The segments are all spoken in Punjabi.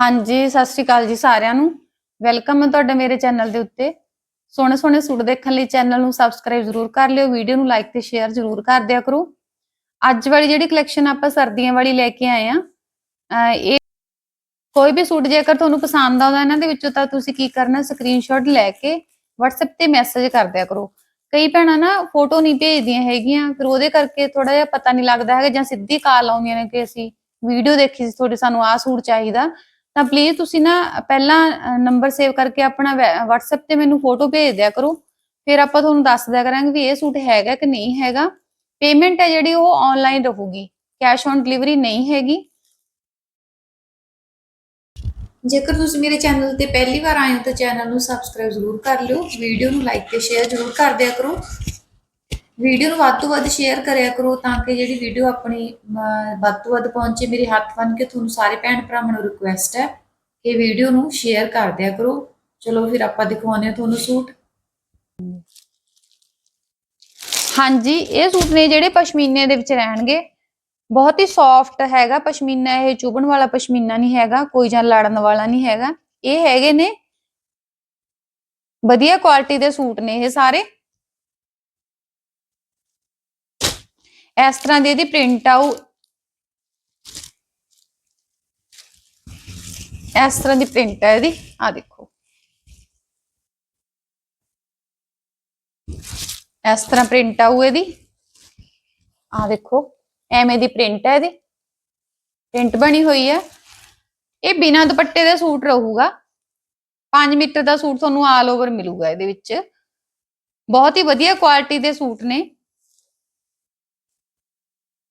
ਹਾਂਜੀ, ਸਤਿ ਸ਼੍ਰੀ ਅਕਾਲ ਜੀ ਸਾਰਿਆਂ ਨੂੰ। ਵੈਲਕਮ ਹੈ ਤੁਹਾਡਾ ਮੇਰੇ ਚੈਨਲ ਦੇ ਉੱਤੇ। ਸੋਹਣੇ ਸੋਹਣੇ ਸੂਟ ਦੇਖਣ ਲਈ ਚੈਨਲ ਨੂੰ ਸਬਸਕ੍ਰਾਈਬ ਜ਼ਰੂਰ ਕਰ ਲਿਓ, ਵੀਡੀਓ ਨੂੰ ਲਾਈਕ ਤੇ ਸ਼ੇਅਰ ਜ਼ਰੂਰ ਕਰ ਦਿਆ ਕਰੋ। ਅੱਜ ਵਾਲੀ ਜਿਹੜੀ ਕਲੈਕਸ਼ਨ ਆਪਾਂ ਸਰਦੀਆਂ ਵਾਲੀ ਲੈ ਕੇ ਆਏ ਆ ਇਹ ਕੋਈ ਵੀ ਸੂਟ ਜੇਕਰ ਤੁਹਾਨੂੰ ਪਸੰਦ ਆਉਂਦਾ ਇਹਨਾਂ ਦੇ ਵਿੱਚੋਂ, ਤਾਂ ਤੁਸੀਂ ਕੀ ਕਰਨਾ ਸਕਰੀਨਸ਼ਾਟ ਲੈ ਕੇ WhatsApp ਤੇ ਮੈਸੇਜ ਕਰ ਦਿਆ ਕਰੋ। ਕਈ ਭੈਣਾਂ ਨਾ ਫੋਟੋ ਨਹੀਂ ਭੇਜਦੀਆਂ ਹੈਗੀਆਂ, ਫਿਰ ਉਹਦੇ ਕਰਕੇ ਥੋੜਾ ਜਿਹਾ ਪਤਾ ਨਹੀਂ ਲੱਗਦਾ ਹੈਗਾ ਜਾਂ ਸਿੱਧੀ ਕਾਲ ਆਉਂਦੀਆਂ ਨੇ ਕਿ ਅਸੀਂ ਵੀਡੀਓ ਦੇਖੀ ਸੀ, ਤੁਹਾਡੇ ਸਾਨੂੰ ਆਹ ਸੂਟ ਚਾਹੀਦਾ। ਤਾਂ ਪਲੀਜ਼ ਤੁਸੀਂ ਨਾ ਪਹਿਲਾਂ ਨੰਬਰ ਸੇਵ ਕਰਕੇ ਆਪਣਾ WhatsApp ਤੇ ਮੈਨੂੰ ਫੋਟੋ ਭੇਜ ਦਿਆ ਕਰੋ। ਫਿਰ ਆਪਾਂ ਤੁਹਾਨੂੰ ਦੱਸ ਦਿਆ ਕਰਾਂਗੇ ਵੀ ਇਹ ਸੂਟ ਹੈਗਾ ਕਿ ਨਹੀਂ ਹੈਗਾ। ਪੇਮੈਂਟ ਹੈ ਜਿਹੜੀ ਉਹ ਆਨਲਾਈਨ ਰਹੂਗੀ। ਕੈਸ਼ ਔਨ ਡਿਲੀਵਰੀ ਨਹੀਂ ਹੈਗੀ। ਜੇਕਰ ਤੁਸੀਂ ਮੇਰੇ ਚੈਨਲ ਤੇ ਪਹਿਲੀ ਵਾਰ ਆਏ ਹੋ ਤਾਂ ਚੈਨਲ ਨੂੰ ਸਬਸਕ੍ਰਾਈਬ ਜ਼ਰੂਰ ਕਰ ਲਿਓ। ਵੀਡੀਓ ਨੂੰ ਲਾਈਕ ਤੇ ਸ਼ੇਅਰ ਜ਼ਰੂਰ ਕਰ ਦਿਆ ਕਰੋ। ਵੀਡੀਓ ਨੂੰ ਵੱਧ ਤੋਂ ਵੱਧ ਸ਼ੇਅਰ ਕਰਿਆ ਕਰੋ ਤਾਂ ਕਿ ਜਿਹੜੀ ਵੀਡੀਓ ਆਪਣੀ ਵੱਧ ਤੋਂ ਵੱਧ ਪਹੁੰਚੇ, ਮੇਰੇ ਹੱਥ ਬਣ ਕੇ ਤੁਹਾਨੂੰ ਸਾਰੇ ਭੈਣ ਭਰਾਵਾਂ ਨੂੰ ਰਿਕੁਐਸਟ ਹੈ ਕਿ ਵੀਡੀਓ ਨੂੰ ਸ਼ੇਅਰ ਕਰ ਦਿਆ ਕਰੋ। ਚਲੋ ਫਿਰ ਆਪਾਂ ਦਿਖਾਉਂਦੇ ਹਾਂ ਤੁਹਾਨੂੰ ਸੂਟ। ਹਾਂਜੀ, ਇਹ ਸੂਟ ਨੇ ਜਿਹੜੇ ਪਸ਼ਮੀਨੇ ਦੇ ਵਿੱਚ ਰਹਿਣਗੇ। ਬਹੁਤ ਹੀ ਸੌਫਟ ਹੈਗਾ ਪਸ਼ਮੀਨਾ, ਇਹ ਚੁਭਣ ਵਾਲਾ ਪਸ਼ਮੀਨਾ ਨਹੀਂ ਹੈਗਾ, ਕੋਈ ਜਾਂ ਲੜਨ ਵਾਲਾ ਨਹੀਂ ਹੈਗਾ। ਇਹ ਹੈਗੇ ਨੇ, ਵਧੀਆ ਕੁਆਲਿਟੀ ਦੇ ਸੂਟ ਨੇ ਇਹ ਸਾਰੇ। ਇਸ ਤਰ੍ਹਾਂ ਦੀ ਇਹਦੀ ਪ੍ਰਿੰਟ ਆਊ। ਇਸ ਤਰ੍ਹਾਂ ਦੀ ਪ੍ਰਿੰਟ ਹੈ ਇਹਦੀ। ਆ ਦੇਖੋ। ਇਸ ਤਰ੍ਹਾਂ ਪ੍ਰਿੰਟ ਆਊ ਇਹਦੀ। ਆ ਦੇਖੋ, ਐਵੇਂ ਦੀ ਪ੍ਰਿੰਟ ਹੈ ਇਹਦੀ। ਪ੍ਰਿੰਟ ਬਣੀ ਹੋਈ ਹੈ ਇਹ ਬਿਨਾਂ ਦੁਪੱਟੇ ਦਾ ਸੂਟ ਰਹੂਗਾ। 5 ਮੀਟਰ ਦਾ ਸੂਟ ਤੁਹਾਨੂੰ ਆਲ ਓਵਰ ਮਿਲੂਗਾ ਇਹਦੇ ਵਿੱਚ। ਬਹੁਤ ਹੀ ਵਧੀਆ ਕੁਆਲਿਟੀ ਦੇ ਸੂਟ ਨੇ।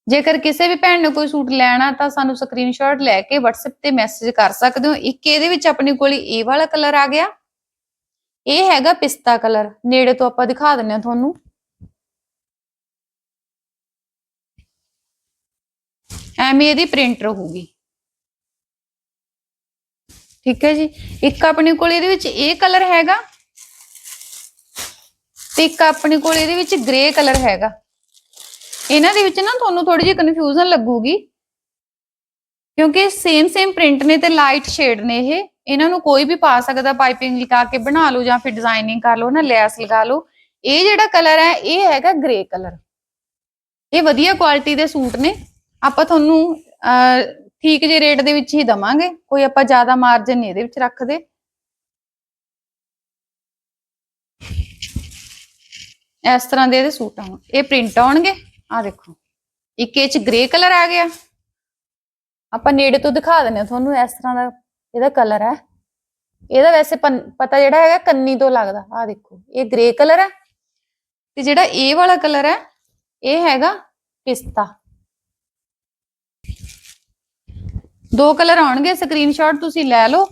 ਜੇਕਰ ਕਿਸੇ ਵੀ ਭੈਣ ਨੇ ਕੋਈ ਸੂਟ ਲੈਣਾ ਤਾਂ ਸਾਨੂੰ ਸਕਰੀਨਸ਼ਾਟ ਲੈ ਕੇ WhatsApp ਤੇ ਮੈਸੇਜ ਕਰ ਸਕਦੇ ਹੋ। ਇੱਕ ਇਹਦੇ ਵਿੱਚ ਆਪਣੇ ਕੋਲ ਇਹ ਵਾਲਾ ਕਲਰ ਆ ਗਿਆ। ਇਹ ਹੈਗਾ ਪਿਸਤਾ ਕਲਰ ਨੇੜੇ ਤੋਂ ਆਪਾਂ ਦਿਖਾ ਦਿੰਨੇ ਆ ਤੁਹਾਨੂੰ। ਐਵੇਂ ਇਹਦੀ ਪ੍ਰਿੰਟ ਰਹੂਗੀ। ਠੀਕ ਹੈ ਜੀ। ਇੱਕ ਆਪਣੇ ਕੋਲ ਇਹਦੇ ਵਿੱਚ ਇਹ ਕਲਰ ਹੈਗਾ ਤੇ ਇੱਕ ਆਪਣੇ ਕੋਲ ਇਹਦੇ ਵਿੱਚ ਗ੍ਰੇ ਕਲਰ ਹੈਗਾ। ਇਹਨਾਂ ਦੇ ਵਿੱਚ ਨਾ ਤੁਹਾਨੂੰ ਥੋੜੀ ਜਿਹੀ ਕਨਫਿਊਜ਼ਨ ਲੱਗੂਗੀ। ਕਿਉਂਕਿ ਸੇਮ ਸੇਮ ਪ੍ਰਿੰਟ ਨੇ ਤੇ ਲਾਈਟ ਸ਼ੇਡ ਨੇ ਇਹ। ਇਹਨਾਂ ਨੂੰ ਕੋਈ ਵੀ ਪਾ ਸਕਦਾ ਪਾਈਪਿੰਗ ਲਗਾ ਕੇ ਬਣਾ ਲਓ ਜਾਂ ਫਿਰ ਡਿਜ਼ਾਈਨਿੰਗ ਕਰ ਲਓ ਨਾ ਲੈਸ ਲਗਾ ਲਓ। ਇਹ ਜਿਹੜਾ ਕਲਰ ਹੈ ਇਹ ਹੈਗਾ ਗ੍ਰੇ ਕਲਰ ਇਹ ਵਧੀਆ ਕੁਆਲਿਟੀ ਦੇ ਸੂਟ ਨੇ। ਆਪਾਂ ਤੁਹਾਨੂੰ ਅਹ, ਠੀਕ ਜਿਹੇ ਰੇਟ ਦੇ ਵਿੱਚ ਹੀ ਦਵਾਂਗੇ। ਕੋਈ ਆਪਾਂ ਜ਼ਿਆਦਾ ਮਾਰਜਨ ਨਹੀਂ ਇਹਦੇ ਵਿੱਚ ਰੱਖਦੇ। ਇਸ ਤਰ੍ਹਾਂ ਦੇ ਇਹਦੇ ਸੂਟ ਆਉਣ ਇਹ ਪ੍ਰਿੰਟ ਆਉਣਗੇ। ਆ ਦੇਖੋ। ਇੱਕ ਇਹ ਚ ਗ੍ਰੇ ਕਲਰ ਆ ਗਿਆ। ਆਪਾਂ ਨੇੜੇ ਤੋਂ ਦਿਖਾ ਦਿੰਦੇ ਹਾਂ ਤੁਹਾਨੂੰ, ਇਸ ਤਰ੍ਹਾਂ ਦਾ ਇਹਦਾ ਕਲਰ ਹੈ। ਇਹਦਾ ਵੈਸੇ ਪਤਾ ਜਿਹੜਾ ਹੈਗਾ ਕੰਨੀ ਤੋਂ ਲੱਗਦਾ ਆ ਦੇਖੋ, ਇਹ ਗ੍ਰੇ ਕਲਰ ਹੈ। ਤੇ ਜਿਹੜਾ ਇਹ ਵਾਲਾ ਕਲਰ ਹੈ, ਇਹ ਹੈਗਾ ਪਿਸਤਾ। ਦੋ ਕਲਰ ਆਉਣਗੇ ਸਕਰੀਨਸ਼ਾਟ ਤੁਸੀਂ ਲੈ ਲਓ।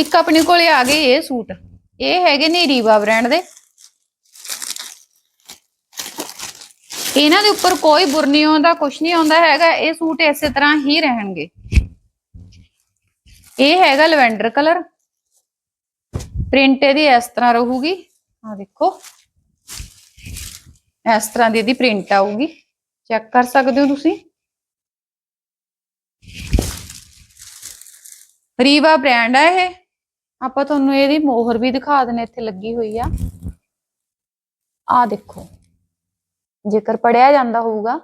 ਇੱਕ ਆਪਣੇ ਕੋਲੇ ਆ ਗਏ ਇਹ ਸੂਟ। ਇਹ ਹੈਗੇ ਨੇ ਰੀਵਾ ਬ੍ਰਾਂਡ ਦੇ। ਇਹਨਾਂ ਦੇ ਉੱਪਰ ਕੋਈ ਬੁਰਨੀ ਆਉਂਦਾ ਕੁਝ ਨਹੀਂ ਆਉਂਦਾ ਹੈਗਾ। ਇਹ ਸੂਟ ਇਸੇ ਤਰ੍ਹਾਂ ਹੀ ਰਹਿਣਗੇ। ਇਹ ਹੈਗਾ ਲਵੈਂਡਰ ਕਲਰ। ਪ੍ਰਿੰਟ ਇਹਦੀ ਇਸ ਤਰ੍ਹਾਂ ਰਹੂਗੀ। ਆ ਦੇਖੋ। ਇਸ ਤਰ੍ਹਾਂ ਦੀ ਇਹਦੀ ਪ੍ਰਿੰਟ ਆਊਗੀ। ਚੈੱਕ ਕਰ ਸਕਦੇ ਹੋ ਤੁਸੀਂ? ਰੀਵਾ ਬ੍ਰਾਂਡ ਆ ਇਹ। ਆਪਾਂ ਤੁਹਾਨੂੰ ਇਹਦੀ ਮੋਹਰ ਵੀ ਦਿਖਾ ਦਿੰਨੇ ਇੱਥੇ ਲੱਗੀ ਹੋਈ ਆ। ਆ ਦੇਖੋ, ਜੇਕਰ ਪੜਿਆ ਜਾਂਦਾ ਹੋਊਗਾ,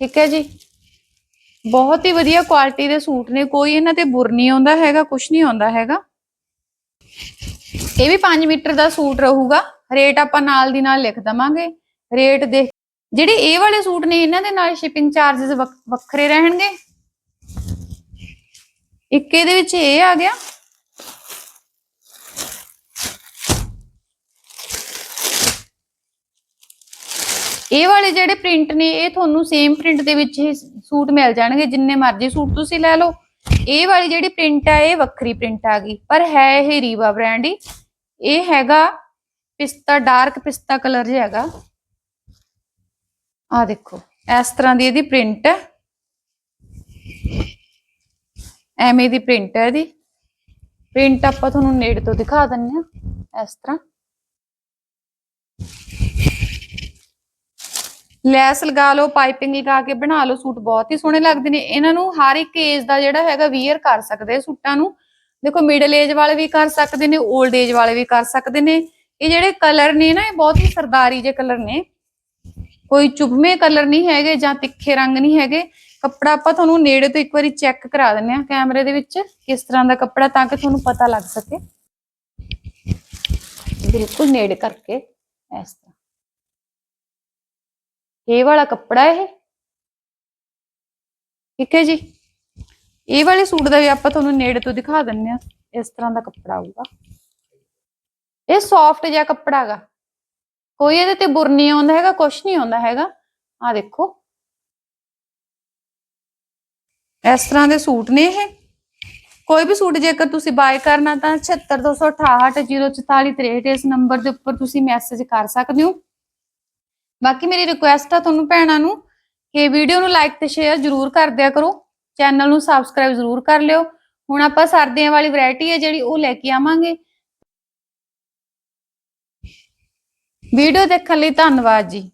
ਠੀਕ ਹੈ ਜੀ? ਬਹੁਤ ਹੀ ਵਧੀਆ ਕੁਆਲਿਟੀ ਦੇ ਸੂਟ ਨੇ, ਕੋਈ ਇਹਨਾਂ ਤੇ ਬੁਰ ਨਹੀਂ ਆਉਂਦਾ ਹੈਗਾ ਕੁਝ ਨਹੀਂ ਆਉਂਦਾ ਹੈਗਾ। ਇਹ ਵੀ 5 ਮੀਟਰ ਦਾ ਸੂਟ ਰਹੂਗਾ, ਰੇਟ ਆਪਾਂ ਨਾਲ ਦੀ ਨਾਲ ਲਿਖ ਦਵਾਂਗੇ। ਰੇਟ ਦੇ ਜਿਹੜੇ ਇਹ ਵਾਲੇ ਸੂਟ ਨੇ, ਇਹਨਾਂ ਦੇ ਨਾਲ ਸ਼ਿਪਿੰਗ ਚਾਰजेस ਵੱਖਰੇ ਰਹਿਣਗੇ। ਇੱਕ ਇਹਦੇ ਵਿੱਚ ਇਹ ਆ ਗਿਆ। ਇਹ ਵਾਲੇ ਜਿਹੜੇ ਪ੍ਰਿੰਟ ਨੇ, ਇਹ ਤੁਹਾਨੂੰ ਸੇਮ ਪ੍ਰਿੰਟ ਦੇ ਵਿੱਚ ਹੀ ਸੂਟ ਮਿਲ ਜਾਣਗੇ, ਜਿੰਨੇ ਮਰਜ਼ੀ ਸੂਟ ਤੁਸੀਂ ਲੈ ਲਓ। ਇਹ ਵਾਲੀ ਜਿਹੜੀ ਪ੍ਰਿੰਟ ਆ, ਇਹ ਵੱਖਰੀ ਪ੍ਰਿੰਟ ਆ ਗਈ। ਪਰ ਹੈ ਇਹ ਰੀਵਾ ਬ੍ਰਾਂਡ ਹੀ। ਇਹ ਹੈਗਾ ਪਿਸਤਾ ਡਾਰਕ ਪਿਸਤਾ ਕਲਰ ਜਿਹਾ ਹੈਗਾ। ਆ ਦੇਖੋ, ਇਸ ਤਰ੍ਹਾਂ ਦੀ ਇਹਦੀ ਪ੍ਰਿੰਟ ਹੈ। ਐਵੇਂ ਦੀ ਪ੍ਰਿੰਟ ਹੈ ਇਹਦੀ। ਪ੍ਰਿੰਟ ਆਪਾਂ ਤੁਹਾਨੂੰ ਨੇੜੇ ਤੋਂ ਦਿਖਾ ਦਿੰਨੇ ਆ, ਇਸ ਤਰ੍ਹਾਂ। ਲੈਸ ਲਗਾ ਲਓ, ਪਾਈਪਿੰਗ ਲਗਾ ਕੇ ਬਣਾ ਲਓ, ਸੂਟ ਬਹੁਤ ਹੀ ਸੋਹਣੇ ਲੱਗਦੇ ਨੇ। ਇਹਨਾਂ ਨੂੰ ਹਰ ਇੱਕ ਏਜ ਦਾ ਜਿਹੜਾ ਹੈਗਾ ਵੀਅਰ ਕਰ ਸਕਦੇ ਸੂਟਾਂ ਨੂੰ। ਦੇਖੋ ਮਿਡਲ ਏਜ ਵਾਲੇ ਵੀ ਕਰ ਸਕਦੇ ਨੇ 올ਡ ਏਜ ਵਾਲੇ ਵੀ ਕਰ ਸਕਦੇ ਨੇ। ਇਹ ਜਿਹੜੇ ਕਲਰ ਨੇ ਨਾ, ਇਹ ਬਹੁਤ ਹੀ ਸਰਦਾਰੀ ਜੇ ਕਲਰ ਨੇ। ਕੋਈ ਚੁਭਵੇਂ ਕਲਰ ਨਹੀਂ ਹੈਗੇ ਜਾਂ ਤਿੱਖੇ ਰੰਗ ਨਹੀਂ ਹੈਗੇ। ਕੱਪੜਾ ਆਪਾਂ ਤੁਹਾਨੂੰ ਨੇੜੇ ਤੋਂ ਇੱਕ ਵਾਰੀ ਚੈੱਕ ਕਰਾ ਦਿੰਨੇ ਆ ਕੈਮਰੇ ਦੇ ਵਿੱਚ ਕਿਸ ਤਰ੍ਹਾਂ ਦਾ ਕੱਪੜਾ ਤਾਂ ਕਿ ਤੁਹਾਨੂੰ ਪਤਾ ਲੱਗ ਸਕੇ। ਬਿਲਕੁਲ ਨੇੜੇ ਕਰਕੇ ਇਸ ਤਰ੍ਹਾਂ। ਇਹ ਵਾਲਾ ਕੱਪੜਾ ਇਹ? ਠੀਕ ਹੈ ਜੀ। ਇਹ ਵਾਲੇ ਸੂਟ ਦਾ ਵੀ ਆਪਾਂ ਤੁਹਾਨੂੰ ਨੇੜੇ ਤੋਂ ਦਿਖਾ ਦਿੰਨੇ ਆ ਇਸ ਤਰ੍ਹਾਂ ਦਾ ਕੱਪੜਾ ਆਊਗਾ। ਇਹ ਸੌਫਟ ਜਿਹਾ ਕੱਪੜਾ ਹੈਗਾ। ਕੋਈ ਇਹਦੇ ਤੇ ਬੁਰ ਨਹੀਂ ਆਉਂਦਾ ਹੈਗਾ ਕੁਝ ਨਹੀਂ ਆਉਂਦਾ ਹੈਗਾ। ਆ ਦੇਖੋ। ਇਸ ਤਰ੍ਹਾਂ ਦੇ ਸੂਟ ਨੇ ਇਹ। ਕੋਈ ਵੀ ਸੂਟ ਜੇਕਰ ਤੁਸੀਂ ਬਾਏ ਕਰਨਾ ਤਾਂ 7268 ਇਸ ਨੰਬਰ ਦੇ ਉੱਪਰ ਤੁਸੀਂ ਮੈਸੇਜ ਕਰ ਸਕਦੇ ਹੋ। ਬਾਕੀ ਮੇਰੀ ਰਿਕੁਐਸਟ ਆ ਤੁਹਾਨੂੰ ਭੈਣਾਂ ਨੂੰ ਕਿ ਵੀਡੀਓ ਨੂੰ ਲਾਈਕ ਤੇ ਸ਼ੇਅਰ ਜ਼ਰੂਰ ਕਰ ਦਿਆ ਕਰੋ। ਚੈਨਲ ਨੂੰ ਸਬਸਕ੍ਰਾਈਬ ਜ਼ਰੂਰ ਕਰ ਲਿਓ। ਹੁਣ ਆਪਾਂ ਸਰਦੀਆਂ ਵਾਲੀ ਵੈਰਾਈਟੀ ਹੈ ਜਿਹੜੀ, ਉਹ ਲੈ ਕੇ ਆਵਾਂਗੇ। ਵੀਡੀਓ ਦੇਖਣ ਲਈ ਧੰਨਵਾਦ ਜੀ।